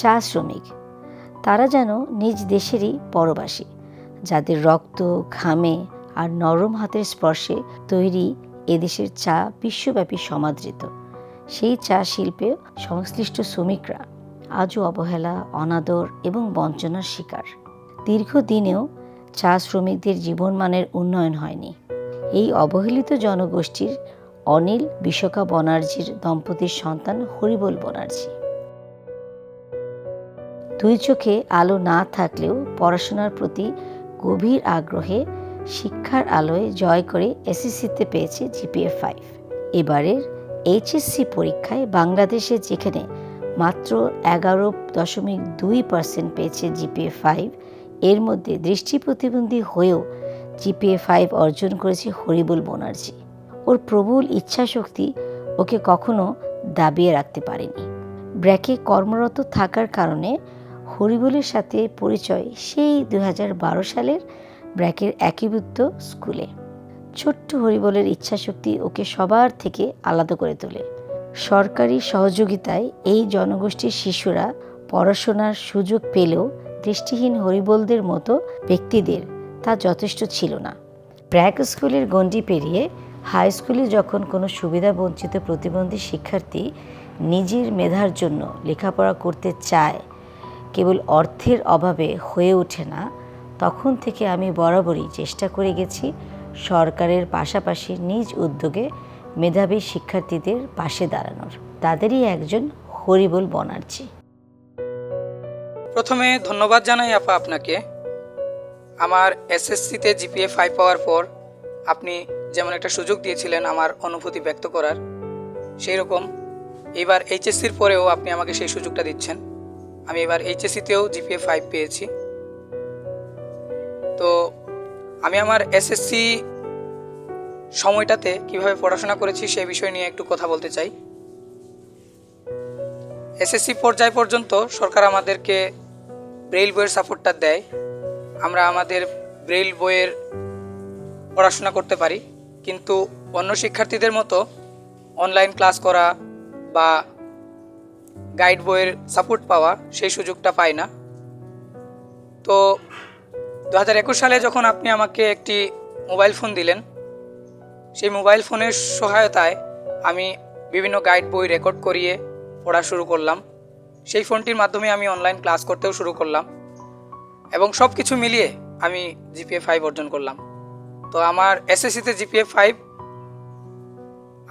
চা শ্রমিক। তারা যেন নিজ দেশেরই পরবাসী, যাদের রক্ত, ঘামে আর নরম হাতের স্পর্শে তৈরি এদেশের চা বিশ্বব্যাপী সমাদৃত। সেই চা শিল্পে সংশ্লিষ্ট শ্রমিকরা আজও অবহেলা, অনাদর এবং বঞ্চনার শিকার। দীর্ঘদিনেও চা শ্রমিকদের জীবনমানের উন্নয়ন হয়নি। এই অবহেলিত জনগোষ্ঠীর অনিল বিশকা বনার্জির দম্পতির সন্তান হরিবল বনার্জি। দুই চোখে আলো না থাকলেও পড়াশোনার প্রতি গভীর আগ্রহে শিক্ষার আলোয় জয় করে এসএসসিতে পেয়েছে জিপিএ ফাইভ। এবারের এইচএসসি পরীক্ষায় বাংলাদেশে যেখানে মাত্র এগারো দশমিক দুই পার্সেন্ট পেয়েছে জিপিএ ফাইভ, এর মধ্যে দৃষ্টি প্রতিবন্ধী হয়েও জিপিএ ফাইভ অর্জন করেছে হরিবুল বনার্জি। ওর প্রবল ইচ্ছাশক্তি ওকে কখনো দাবিয়ে রাখতে পারেনি। ব্র্যাকে কর্মরত থাকার কারণে হরিবুলের সাথে পরিচয় সেই দু হাজার বারো সালের ব্র্যাকের একীভূত স্কুলে। ছোট্ট হরিবলের ইচ্ছাশক্তি ওকে সবার থেকে আলাদা করে তোলে। সরকারি সহযোগিতায় এই জনগোষ্ঠীর শিশুরা পড়াশোনার সুযোগ পেলেও দৃষ্টিহীন হরিবলদের মতো ব্যক্তিদের তা যথেষ্ট ছিল না। ব্র্যাক স্কুলের গণ্ডি পেরিয়ে হাই স্কুলে যখন কোনো সুবিধা বঞ্চিত প্রতিবন্ধী শিক্ষার্থী নিজের মেধার জন্য লেখাপড়া করতে চায় কেবল অর্থের অভাবে হয়ে ওঠে না, তখন থেকে আমি বরাবরই চেষ্টা করে গেছি সরকারের পাশাপাশি নিজ উদ্যোগে মেধাবী শিক্ষার্থীদের পাশে দাঁড়ানোর। তাদেরই একজন হরিবল বনার্জি। প্রথমে ধন্যবাদ জানাই আপা আপনাকে। আমার এসএসসিতে জিপিএ ফাইভ পাওয়ার পর আপনি যেমন একটা সুযোগ দিয়েছিলেন আমার অনুভূতি ব্যক্ত করার সেই রকম এবার এইচএসসির পরেও আপনি আমাকে সেই সুযোগটা দিচ্ছেন। আমি এবার এইচএসসিতেও জিপিএ ফাইভ পেয়েছি। তো আমি আমার এসএসসি সময়টাতে কীভাবে পড়াশোনা করেছি সেই বিষয় নিয়ে একটু কথা বলতে চাই। এসএসসি পর্যায় পর্যন্ত সরকার আমাদেরকে ব্রেইল বইয়ের সাপোর্টটা দেয়। আমরা আমাদের ব্রেইল বইয়ের পড়াশোনা করতে পারি। কিন্তু অন্য শিক্ষার্থীদের মতো অনলাইন ক্লাস করা বা গাইড বইয়ের সাপোর্ট পাওয়া, সেই সুযোগটা পাই না। তো দু হাজার একুশ সালে যখন আপনি আমাকে একটি মোবাইল ফোন দিলেন, সেই মোবাইল ফোনের সহায়তায় আমি বিভিন্ন গাইড বই রেকর্ড করিয়ে পড়া শুরু করলাম। সেই ফোনটির মাধ্যমে আমি অনলাইন ক্লাস করতেও শুরু করলাম এবং সব কিছু মিলিয়ে আমি জিপিএ ফাইভ অর্জন করলাম। তো আমার এসএসসিতে জিপিএ ফাইভ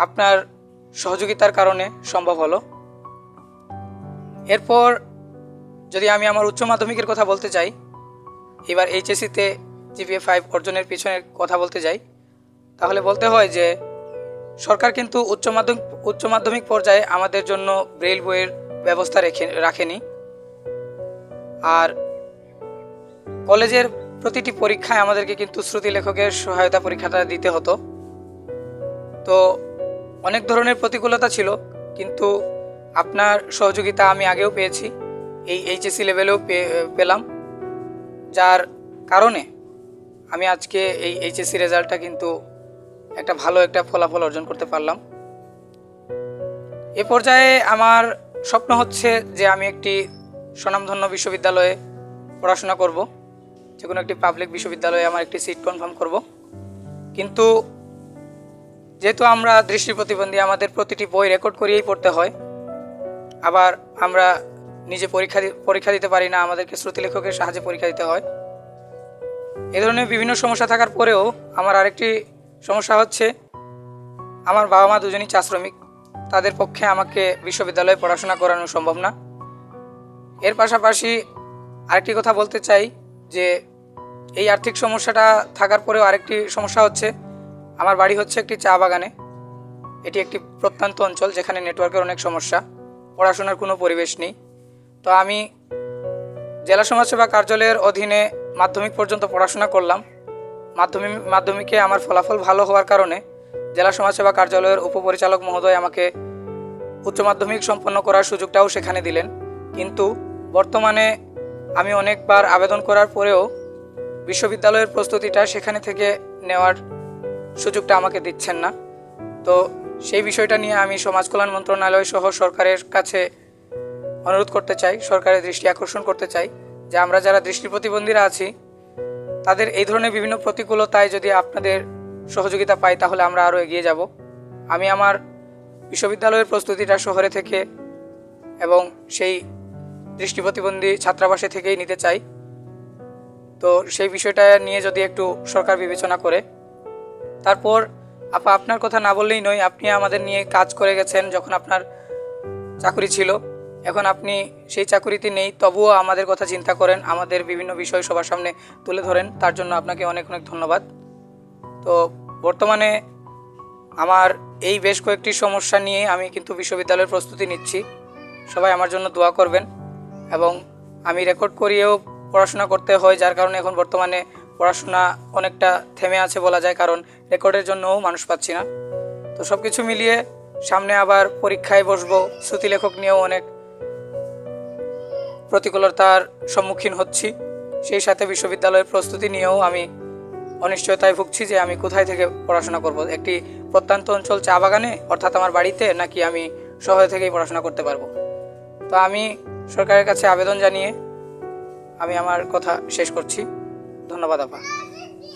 আপনার সহযোগিতার কারণে সম্ভব হলো। এরপর যদি আমি আমার উচ্চ মাধ্যমিকের কথা বলতে চাই এবার এইচএসসিতে জিপিএ ফাইভ অর্জনের পিছনে কথা বলতে যাই, তাহলে বলতে হয় যে সরকার কিন্তু উচ্চ মাধ্যমিক উচ্চ মাধ্যমিক পর্যায়ে আমাদের জন্য ব্রেল বইয়ের ব্যবস্থা রেখে, রাখেনি। আর কলেজের প্রতিটি পরীক্ষায় আমাদেরকে কিন্তু শ্রুতি লেখকের সহায়তা পরীক্ষাটা দিতে হতো। তো অনেক ধরনের প্রতিকূলতা ছিল, কিন্তু আপনার সহযোগিতা আমি আগেও পেয়েছি। এই এইচএসসি লেভেলেও পেলাম। যার কারণে আমি আজকে এই এইচএসসি রেজাল্টটা কিন্তু একটা ভালো একটা ফলাফল অর্জন করতে পারলাম। এ পর্যায়ে আমার স্বপ্ন হচ্ছে যে আমি একটি স্বনামধন্য বিশ্ববিদ্যালয়ে পড়াশোনা করব। যে কোনো একটি পাবলিক বিশ্ববিদ্যালয়ে আমার একটি সিট কনফার্ম করব। কিন্তু যেহেতু আমরা দৃষ্টি প্রতিবন্ধী, আমাদের প্রতিটি বই রেকর্ড করিয়েই পড়তে হয় আবার আমরা নিজে পরীক্ষা পরীক্ষা দিতে পারি না, আমাদেরকে শ্রুতি লেখকের সাহায্যে পরীক্ষা দিতে হয়। এ ধরনের বিভিন্ন সমস্যা থাকার পরেও আমার আরেকটি সমস্যা হচ্ছে, আমার বাবা মা দুজনই চা শ্রমিক, তাদের পক্ষে আমাকে বিশ্ববিদ্যালয়ে পড়াশোনা করানো সম্ভব না। এর পাশাপাশি আরেকটি কথা বলতে চাই যে, এই আর্থিক সমস্যাটা থাকার পরেও আরেকটি সমস্যা হচ্ছে, আমার বাড়ি হচ্ছে একটি চা বাগানে। এটি একটি প্রত্যন্ত অঞ্চল যেখানে নেটওয়ার্কের অনেক সমস্যা। পড়াশোনার কোনো পরিবেশ নেই। তো আমি জেলা সমাজসেবা কার্যালয়ের অধীনে মাধ্যমিক পর্যন্ত পড়াশোনা করলাম। মাধ্যমিক, মাধ্যমিকে আমার ফলাফল ভালো হওয়ার কারণে জেলা সমাজসেবা কার্যালয়ের উপপরিচালক মহোদয় আমাকে উচ্চ মাধ্যমিক সম্পন্ন করার সুযোগটাও সেখানে দিলেন। কিন্তু বর্তমানে আমি অনেকবার আবেদন করার পরেও বিশ্ববিদ্যালয়ের প্রস্তুতিটা সেখানে থেকে নেওয়ার সুযোগটা আমাকে দিচ্ছেন না। তো সেই বিষয়টা নিয়ে আমি সমাজ কল্যাণ মন্ত্রণালয় সহ সরকারের কাছে অনুরোধ করতে চাই, সরকারের দৃষ্টি আকর্ষণ করতে চাই যে আমরা যারা দৃষ্টি প্রতিবন্ধীরা আছি, তাদের এই ধরনের বিভিন্ন প্রতিকূলতায় যদি আপনাদের সহযোগিতা পাই তাহলে আমরা আরও এগিয়ে যাব। আমি আমার বিশ্ববিদ্যালয়ের প্রস্তুতিটা শহরে থেকে এবং সেই দৃষ্টি প্রতিবন্ধী ছাত্রাবাসে থেকেই নিতে চাই। তো সেই বিষয়টা নিয়ে যদি একটু সরকার বিবেচনা করে, তারপর আপা, আপনার কথা না বললেই নয়, আপনি আমাদের নিয়ে কাজ করে গেছেন যখন আপনার চাকরি ছিল। এখন আপনি সেই চাকরিতে নেই, তবুও আমাদের কথা চিন্তা করেন, আমাদের বিভিন্ন বিষয় সবার সামনে তুলে ধরেন, তার জন্য আপনাকে অনেক অনেক ধন্যবাদ। তো বর্তমানে আমার এই বেশ কয়েকটি সমস্যা নিয়ে আমি কিন্তু বিশ্ববিদ্যালয়ের প্রস্তুতি নিচ্ছি। সবাই আমার জন্য দোয়া করবেন এবং আমি রেকর্ড করিয়েও পড়াশোনা করতে হয়, যার কারণে এখন বর্তমানে পড়াশোনা অনেকটা থেমে আছে বলা যায়, কারণ রেকর্ডের জন্যও মানুষ পাচ্ছি না। তো সব কিছু মিলিয়ে সামনে আবার পরীক্ষায় বসবো শ্রুতিলেখক নিয়েও অনেক প্রতিকূলতার সম্মুখীন হচ্ছি। সেই সাথে বিশ্ববিদ্যালয়ের প্রস্তুতি নিয়েও আমি অনিশ্চয়তায় ভুগছি যে আমি কোথায় থেকে পড়াশোনা করব। একটি প্রত্যন্ত অঞ্চল চা বাগানে, অর্থাৎ আমার বাড়িতে, নাকি আমি শহরে থেকেই পড়াশোনা করতে পারব? তো আমি সরকারের কাছে আবেদন জানিয়ে আমি আমার কথা শেষ করছি। ধন্যবাদ আপা।